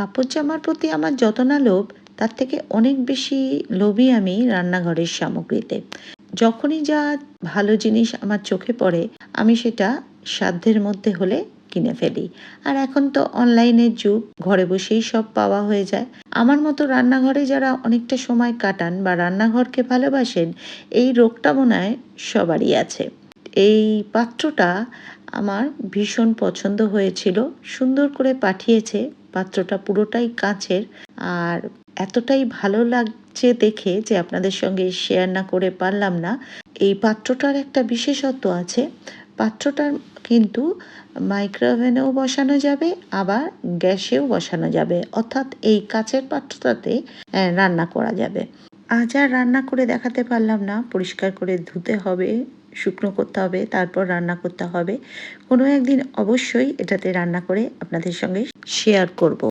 কাপড় জামার প্রতি আমার যত না লোভ, তার থেকে অনেক বেশি লোভী আমি রান্নাঘরের সামগ্রীতে। যখনই যা ভালো জিনিস আমার চোখে পড়ে, আমি সেটা সাধ্যের মধ্যে হলে কিনে ফেলি। আর এখন তো অনলাইনের যুগ, ঘরে বসেই সব পাওয়া হয়ে যায়। আমার মতো রান্নাঘরে যারা অনেকটা সময় কাটান বা রান্নাঘরকে ভালোবাসেন, এই রোগটা মনে হয় সবারই আছে। এই পাত্রটা আমার ভীষণ পছন্দ হয়েছিল, সুন্দর করে পাঠিয়েছে পাত্রটা পুরোটাই কাঁচের। আর এতটাই ভালো লাগছে দেখে যে আপনাদের সঙ্গে শেয়ার না করে পারলাম না। এই পাত্রটার একটা বিশেষত্ব আছে। পাত্রটার কিন্তু মাইক্রোওভেনেও বসানো যাবে, আবার গ্যাসেও বসানো যাবে। অর্থাৎ এই কাঁচের পাত্রটাতে রান্না করা যাবে। আজ আর রান্না করে দেখাতে পারলাম না। পরিষ্কার করে ধুতে হবে। শুকনো করতে হবে, তারপর রান্না করতে হবে। কোনো একদিন অবশ্যই এটাতে রান্না করে আপনাদের সঙ্গে শেয়ার করব।